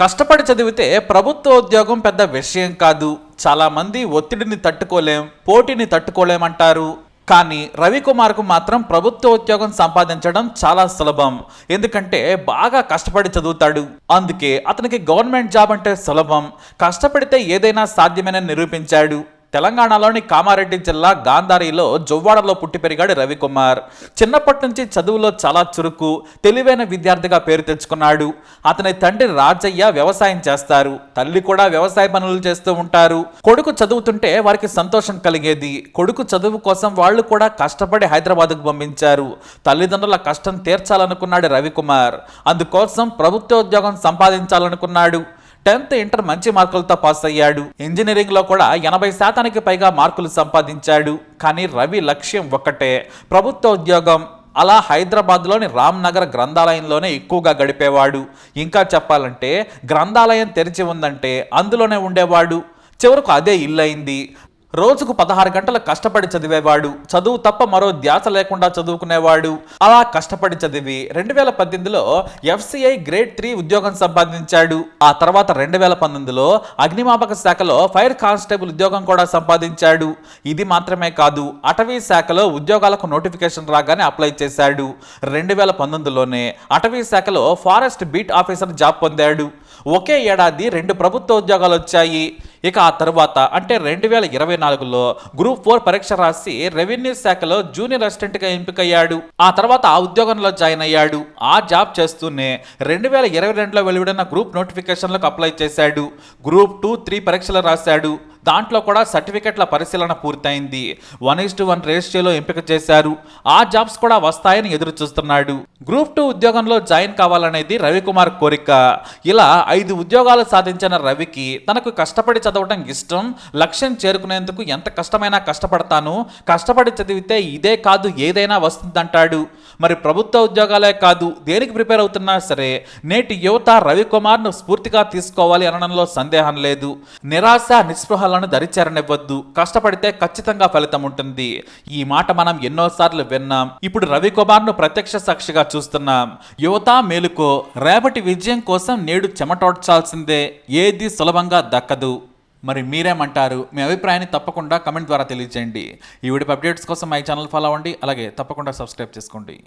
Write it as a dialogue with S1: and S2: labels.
S1: కష్టపడి చదివితే ప్రభుత్వ ఉద్యోగం పెద్ద విషయం కాదు. చాలామంది ఒత్తిడిని తట్టుకోలేం పోటీని తట్టుకోలేమంటారు. కానీ రవికుమార్కు మాత్రం ప్రభుత్వ ఉద్యోగం సంపాదించడం చాలా సులభం. ఎందుకంటే బాగా కష్టపడి చదువుతాడు. అందుకే అతనికి గవర్నమెంట్ జాబ్ అంటే సులభం. కష్టపడితే ఏదైనా సాధ్యమని నిరూపించాడు. తెలంగాణలోని కామారెడ్డి జిల్లా గాంధారిలో జొవ్వాడలో పుట్టి పెరిగాడు రవికుమార్. చిన్నప్పటి నుంచి చదువులో చాలా చురుకు తెలివైన విద్యార్థిగా పేరు తెచ్చుకున్నాడు. అతని తండ్రి రాజయ్య వ్యవసాయం చేస్తారు. తల్లి కూడా వ్యవసాయ పనులు చేస్తూ ఉంటారు. కొడుకు చదువుతుంటే వారికి సంతోషం కలిగేది. కొడుకు చదువు కోసం వాళ్ళు కూడా కష్టపడి హైదరాబాద్కు పంపించారు. తల్లిదండ్రుల కష్టం తీర్చాలనుకున్నాడు రవికుమార్. అందుకోసం ప్రభుత్వ ఉద్యోగం సంపాదించాలనుకున్నాడు. టెన్త్ ఇంటర్ మంచి మార్కులతో పాస్ అయ్యాడు. ఇంజనీరింగ్లో కూడా ఎనభై శాతానికి పైగా మార్కులు సంపాదించాడు. కానీ రవి లక్ష్యం ఒక్కటే ప్రభుత్వ ఉద్యోగం. అలా హైదరాబాద్లోని రామ్నగర్ గ్రంథాలయంలోనే ఎక్కువగా గడిపేవాడు. ఇంకా చెప్పాలంటే గ్రంథాలయం తెరిచి ఉందంటే అందులోనే ఉండేవాడు. చివరకు అదే ఇల్లు అయింది రోజుకు పదహారు గంటలు కష్టపడి చదివేవాడు. చదువు తప్ప మరో ధ్యాస లేకుండా చదువుకునేవాడు. అలా కష్టపడి చదివి రెండు వేల పద్దెనిమిదిలో ఎఫ్సిఐ గ్రేడ్ త్రీ ఉద్యోగం సంపాదించాడు. ఆ తర్వాత రెండు వేల పంతొమ్మిదిలో అగ్నిమాపక శాఖలో ఫైర్ కానిస్టేబుల్ ఉద్యోగం కూడా సంపాదించాడు. ఇది మాత్రమే కాదు అటవీ శాఖలో ఉద్యోగాలకు నోటిఫికేషన్ రాగానే అప్లై చేశాడు. రెండు వేల పంతొమ్మిదిలోనే అటవీ శాఖలో ఫారెస్ట్ బీట్ ఆఫీసర్ జాబ్ పొందాడు. ఒకే ఏడాది రెండు ప్రభుత్వ ఉద్యోగాలు వచ్చాయి. ఇక ఆ తర్వాత అంటే రెండు వేల ఇరవై నాలుగులో గ్రూప్ ఫోర్ పరీక్ష రాసి రెవెన్యూ శాఖలో జూనియర్ అసిస్టెంట్గా ఎంపికయ్యాడు. ఆ తర్వాత ఆ ఉద్యోగంలో జాయిన్ అయ్యాడు. ఆ జాబ్ చేస్తూనే రెండు వేల ఇరవై రెండులో వెలువడిన గ్రూప్ నోటిఫికేషన్లకు అప్లై చేశాడు. గ్రూప్ టూ త్రీ పరీక్షలు రాశాడు. దాంట్లో కూడా సర్టిఫికెట్ల పరిశీలన పూర్తయింది. వన్ ఈస్ టు వన్ రేషియోలో ఎంపిక చేశారు. ఆ జాబ్స్ కూడా వస్తాయని ఎదురు చూస్తున్నాడు గ్రూప్ టూ ఉద్యోగంలో జాయిన్ కావాలనేది రవికుమార్ కోరిక. ఇలా ఐదు ఉద్యోగాలు సాధించిన రవికి తనకు కష్టపడి చదవడం ఇష్టం లక్ష్యం చేరుకునేందుకు ఎంత కష్టమైనా కష్టపడతాను కష్టపడి చదివితే ఇదే కాదు ఏదైనా వస్తుందంటాడు. మరి ప్రభుత్వ ఉద్యోగాలే కాదు దేనికి ప్రిపేర్ అవుతున్నా సరే నేటి యువత రవికుమార్ను స్ఫూర్తిగా తీసుకోవాలి అనడంలో సందేహం లేదు. నిరాశ నిస్పృహలను దరిచేరనివ్వద్దు కష్టపడితే ఖచ్చితంగా ఫలితం ఉంటుంది. ఈ మాట మనం ఎన్నోసార్లు విన్నాం. ఇప్పుడు రవికుమార్ను ప్రత్యక్ష సాక్షిగా చూస్తున్నాం. యువత మేలుకో రేపటి విజయం కోసం నేడు చెమటోడ్చాల్సిందే. ఏది సులభంగా దక్కదు. మరి మీరేమంటారు? మీ అభిప్రాయాన్ని తప్పకుండా కమెంట్ ద్వారా తెలియజేయండి. ఈ వీడియో అప్డేట్స్ కోసం మై ఛానల్ ఫాలో అవ్వండి. అలాగే తప్పకుండా సబ్స్క్రైబ్ చేసుకోండి.